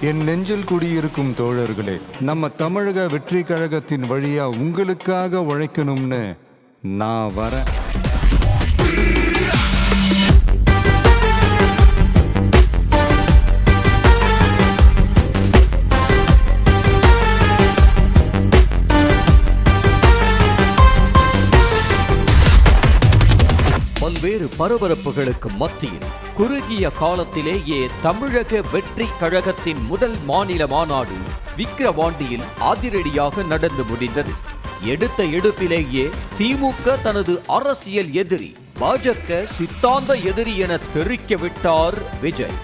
என் நெஞ்சில் குடியிருக்கும் தோழர்களே நம்ம தமிழக வெற்றி கழகத்தின் வழியா உங்களுக்காக உழைக்கணும்னு நான் வரேன். பரபரப்புகளுக்கு மத்தியில் குறுகிய காலத்திலேயே தமிழக வெற்றி கழகத்தின் முதல் மாநில மாநாடு விக்கிரவாண்டியில் அதிரடியாக நடந்து முடிந்தது. எடுத்த எடுப்பிலேயே திமுக தனது அரசியல் எதிரி பாஜக சித்தாந்த எதிரி என தெரிக்க விட்டார் விஜய்.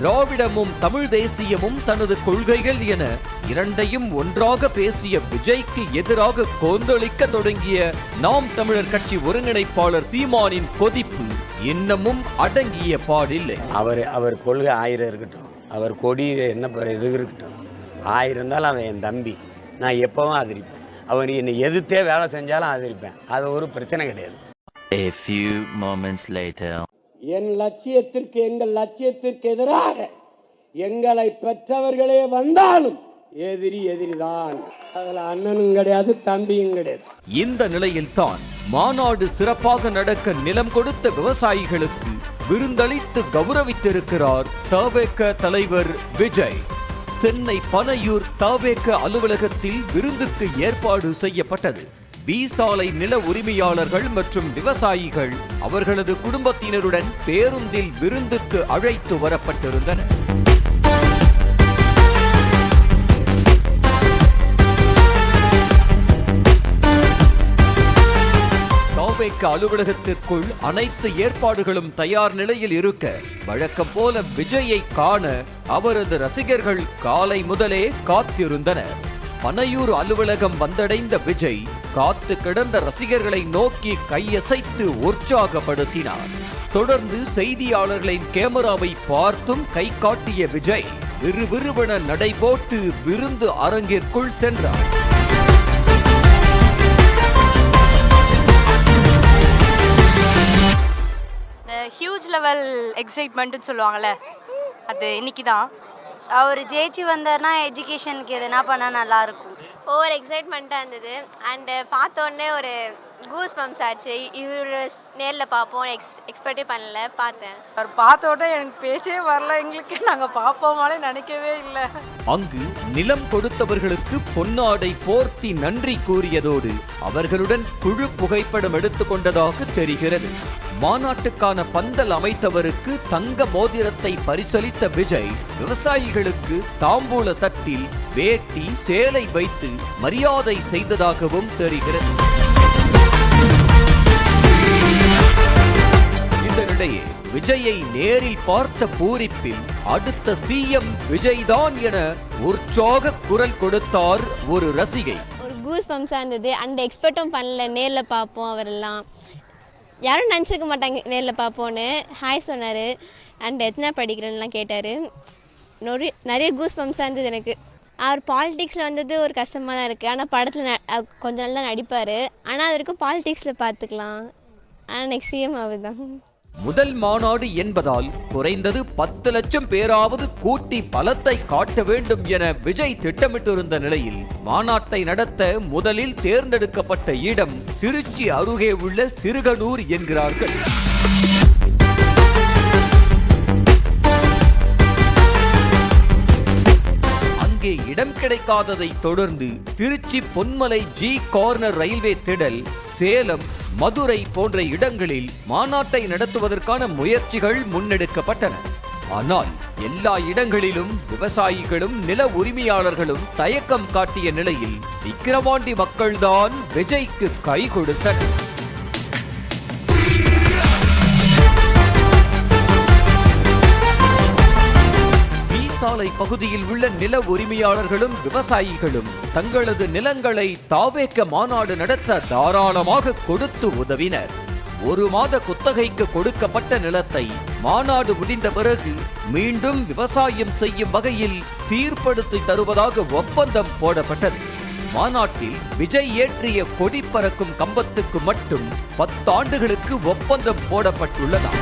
திராவிடமும் தமிழ் தேசியமும் தனது கொள்கைகள் என இரண்டையும் ஒன்றாக பேசிய விஜய்க்கு எதிராக கொந்தளிக்க தொடங்கிய நாம் தமிழர் கட்சி ஒருங்கிணைப்பாளர் சீமானின் கொதிப்பு இன்னமும் அடங்கிய பாடில்லை. அவர் அவர் கொள்கை ஆயிரம் இருக்கட்டும். அவர் கொடி என்ன இது இருக்கட்டும். ஆயிரம் இருந்தாலும் அவன் என் தம்பி. நான் எப்பவும் ஆதரிப்பேன். அவர் என்னை எதிர்த்தே வேலை செஞ்சாலும் ஆதரிப்பேன். அது ஒரு பிரச்சனை கிடையாது. A few moments later. என் லட்சியத்திற்கு எங்கள் லட்சியத்திற்கு எதிராக எங்களை பெற்றவர்களே வந்தாலும் எதிரி எதிரிதான். அதில் அண்ணனும் கிடையாது தம்பியும் கிடையாது. இந்த நிலையில்தான் மாநாடு சிறப்பாக நடக்க நிலம் கொடுத்த விவசாயிகளுக்கு விருந்தளித்து கௌரவித்திருக்கிறார் தவேக தலைவர் விஜய். சென்னை பனையூர் தவேக அலுவலகத்தில் விருந்துக்கு ஏற்பாடு செய்யப்பட்டது. பி சாலை நில உரிமையாளர்கள் மற்றும் விவசாயிகள் அவர்களது குடும்பத்தினருடன் பேருந்தில் விருந்துக்கு அழைத்து வரப்பட்டிருந்தனர். தாவேக்க அலுவலகத்திற்குள் அனைத்து ஏற்பாடுகளும் தயார் நிலையில் இருக்க வழக்கம் போல விஜயை காண அவரது ரசிகர்கள் காலை முதலே காத்திருந்தனர். பனையூர் அலுவலகம் வந்தடைந்த விஜய் காத்து கிடந்த ரசிகர்களை நோக்கி கையசைத்து உற்சாகப்படுத்தினார். தொடர்ந்து செய்தியாளர்களின் கேமராவை பார்த்தும் கை காட்டிய விஜய் விறுவிறுவென நடைபோட்டு விருந்து அரங்கிற்குள் சென்றார். ஹியூஜ் லெவல் எக்ஸைட்மெண்ட்டுன்னு சொல்லுவாங்கள்ல அது இன்னைக்கு தான் அவர் ஜெயிச்சு வந்தார்னா எஜுகேஷனுக்கு எதுனா பண்ணால் நல்லாயிருக்கும் ஓவர் எக்ஸைட்மெண்ட்டாக இருந்தது. அண்டு பார்த்தோன்னே ஒரு கூஸ் பம்ப்ஸ் ஆச்சு. இவர் நேரில் பார்ப்போம். எக்ஸ் எக்ஸ்பெக்டே பண்ணல. பார்த்தேன். அவர் பார்த்த உடனே எனக்கு பேச்சே வரல. எங்களுக்கு நாங்கள் பார்ப்போமாலே நினைக்கவே இல்லை. அங்கு நிலம் கொடுத்தவர்களுக்கு பொன்னாடை போர்த்தி நன்றி கூறியதோடு அவர்களுடன் குழு புகைப்படம் எடுத்துக்கொண்டதாக தெரிகிறது. மாநாட்டுக்கான பந்தல் அமைத்தவருக்கு தங்க மோதிரத்தை பரிசளித்த விஜய் விவசாயிகளுக்கு தாம்பூல தட்டில் வேட்டி சேலை வைத்து மரியாதை செய்ததாகவும் தெரிகிறது. இதனிடையே விஜயை நேரில் பார்த்த பூரிப்பில் அடுத்த சிஎம் விஜய்தான் என உற்சாக குரல் கொடுத்தார் ஒரு ரசிகை. ஒரு கூஸ் பம்ப்ஸாக இருந்தது. அண்ட் எக்ஸ்பெக்டும் பண்ணல. நேரில் பார்ப்போம் அவரெல்லாம். யாரும் நினச்சிருக்க மாட்டாங்க நேரில் பார்ப்போன்னு ஹாய் சொன்னார். அண்ட் எத்தனை படிக்கிறேன்லாம் கேட்டார். நிறைய நிறைய கூஸ் பம்ப்ஸாக இருந்தது எனக்கு. அவர் பாலிடிக்ஸில் வந்தது ஒரு கஷ்டமாக தான் இருக்குது ஆனால் படத்தில் ந நாள் தான் நடிப்பார். ஆனால் அது வரைக்கும் பாலிடிக்ஸில் பார்த்துக்கலாம் ஆனால் நெக்ஸ்ட் சிஎம் அவர் தான் முதல் மாநாடு என்பதால் குறைந்தது பத்து லட்சம் பேராவது கூட்டி பலத்தை காட்ட வேண்டும் என விஜய் திட்டமிட்டிருந்த நிலையில் மாநாட்டை நடத்த முதலில் தேர்ந்தெடுக்கப்பட்ட இடம் திருச்சி அருகே உள்ள சிறுகனூர் என்கிறார்கள். அங்கே இடம் கிடைக்காததை தொடர்ந்து Tiruchi Ponmalai G corner railway திடல் சேலம் மதுரை போன்ற இடங்களில் மாநாட்டை நடத்துவதற்கான முயற்சிகள் முன்னெடுக்கப்பட்டன. ஆனால் எல்லா இடங்களிலும் விவசாயிகளும் நில உரிமையாளர்களும் தயக்கம் காட்டிய நிலையில் விக்கிரவாண்டி மக்கள்தான் விஜய்க்கு கை கொடுத்தனர். சாலை பகுதியில் உள்ள நில உரிமையாளர்களும் விவசாயிகளும் தங்களது நிலங்களை தாவேக்க மாநாடு நடத்த தாராளமாக கொடுத்து உதவினர். ஒரு மாத குத்தகைக்கு கொடுக்கப்பட்ட நிலத்தை மாநாடு முடிந்த பிறகு மீண்டும் விவசாயம் செய்யும் வகையில் சீர்படுத்தி தருவதாக ஒப்பந்தம் போடப்பட்டது. மாநாட்டில் விஜய் ஏற்றிய கொடி பறக்கும் கம்பத்துக்கு மட்டும் பத்தாண்டுகளுக்கு ஒப்பந்தம் போடப்பட்டுள்ளதா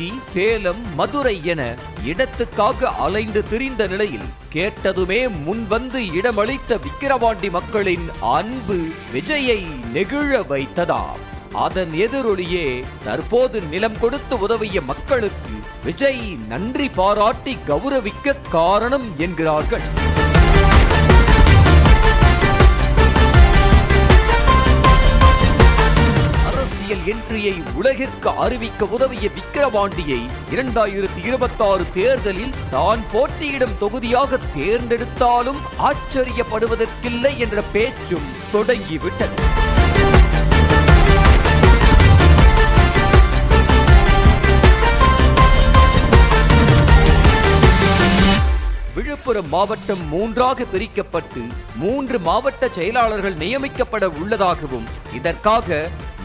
திருச்சி சேலம் மதுரை என இடத்துக்காக அலைந்து திரிந்த நிலையில் கேட்டதுமே முன்வந்து இடமளித்த விக்கிரவாண்டி மக்களின் அன்பு விஜயை நெகிழ வைத்ததாம் அதன் எதிரொலியே தற்போது நிலம் கொடுத்து உதவிய மக்களுக்கு விஜய் நன்றி பாராட்டி கௌரவிக்க காரணம் என்கிறார்கள். அரசியல் என்ட்ரியை உலகிற்கு அறிவிக்க உதவிய விக்கிரவாண்டியை இரண்டாயிரத்தி இருபத்தாறு தேர்தலில் தான் போட்டியிடும் தொகுதியாக தேர்ந்தெடுத்தாலும் ஆச்சரியப்படுவதற்கில்லை என்ற பேச்சும் தொடங்கிவிட்டது. விழுப்புரம் மாவட்டம் மூன்றாக பிரிக்கப்பட்டு மூன்று மாவட்ட செயலாளர்கள் நியமிக்கப்பட உள்ளதாகவும் இதற்காக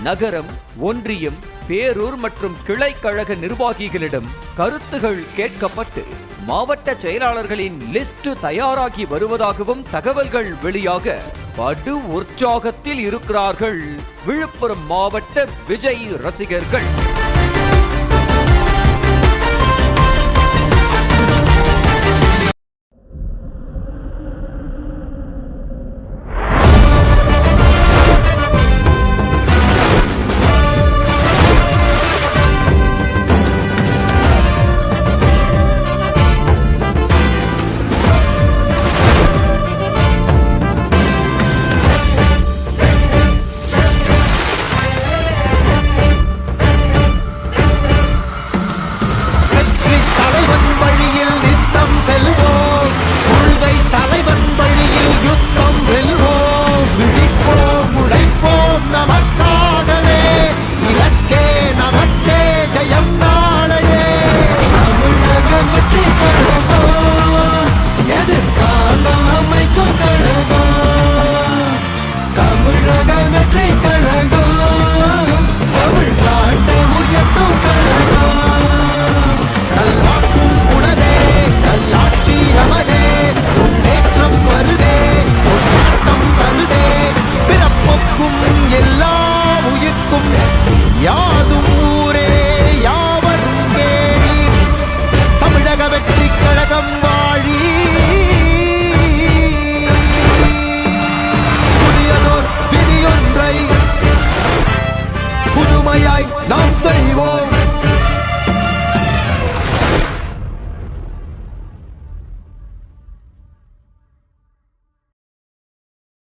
நகரம் ஒன்றியம் பேரூர் மற்றும் கிளை கழக நிர்வாகிகளிடம் கருத்துகள் கேட்கப்பட்டு மாவட்ட செயலாளர்களின் லிஸ்ட் தயாராகி வருவதாகவும் தகவல்கள் வெளியாக படு உற்சாகத்தில் இருக்கிறார்கள். விழுப்புரம் மாவட்ட விஜய் ரசிகர்கள்.